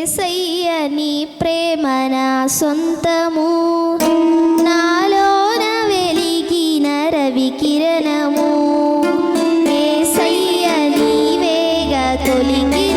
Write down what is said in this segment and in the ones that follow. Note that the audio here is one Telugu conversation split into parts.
ఏసయ్య నీ ప్రేమ నా సొంతము. నాలోన వెలిగిన రవి కిరణము. ఏసయ్య నీవేగా తొలిగి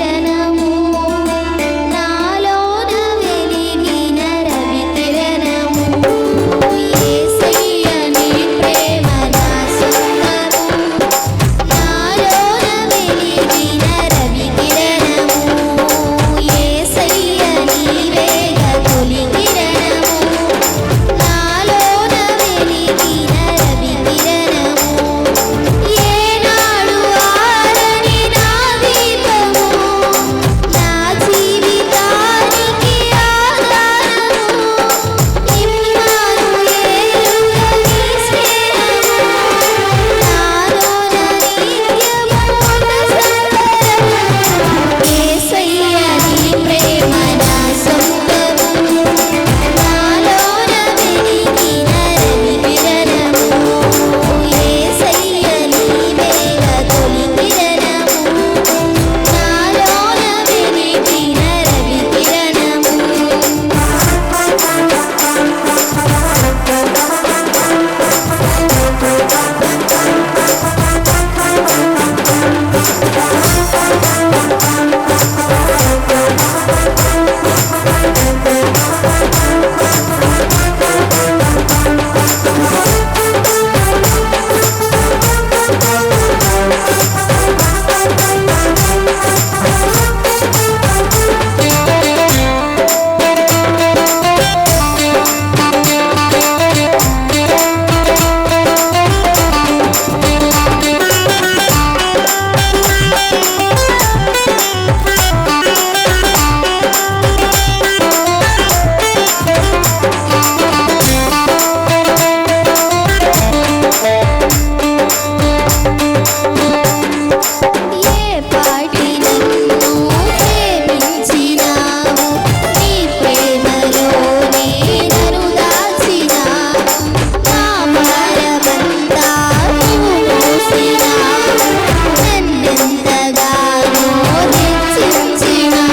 징징한